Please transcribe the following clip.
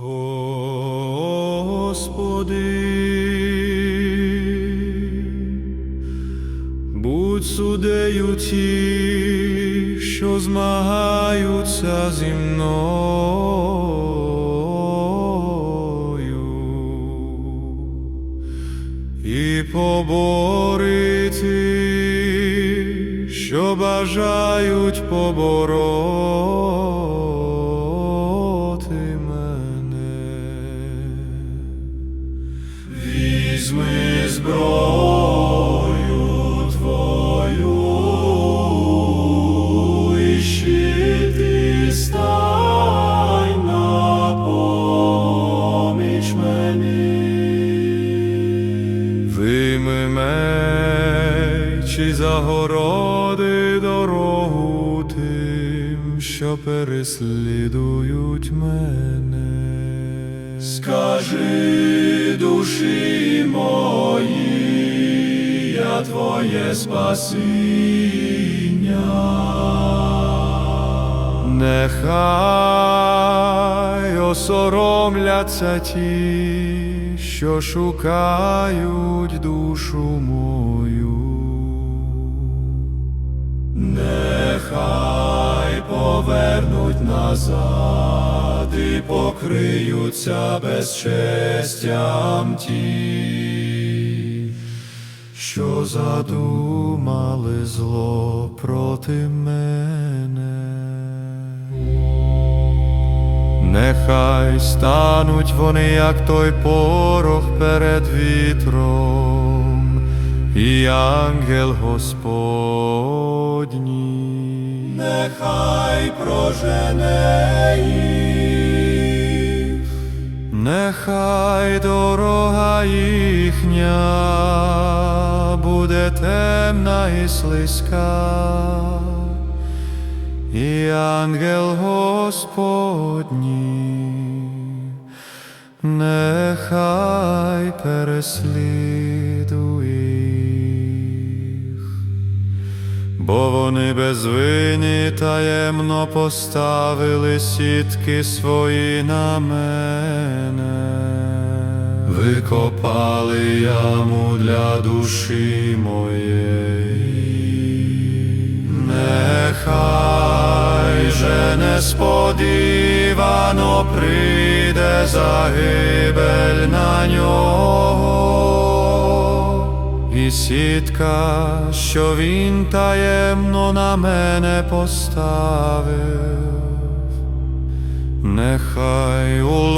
Господи, будь судею ті, що змагаються зі мною, і поборити, що бажають побороти Візьми зброю твою і щити стань на поміч мені. Вийми меч і загороди дорогу тим, що переслідують мене. Скажи душі мої, я твоє спасіння. Нехай осоромляться ті, що шукають душу мою. Нехай повернуть назад і покриються безчестям ті, що задумали зло проти мене. Нехай стануть вони, як той порох перед вітром, і ангел Господній, нехай прожене нехай дорога їхня буде темна і слизька. І ангел Господній, нехай переслідує бо вони безвинні таємно поставили сітки свої на мене, викопали яму для душі моєї. Нехай же несподівано прийде загибель на нього, і сітка, що він таємно на мене поставив, нехай у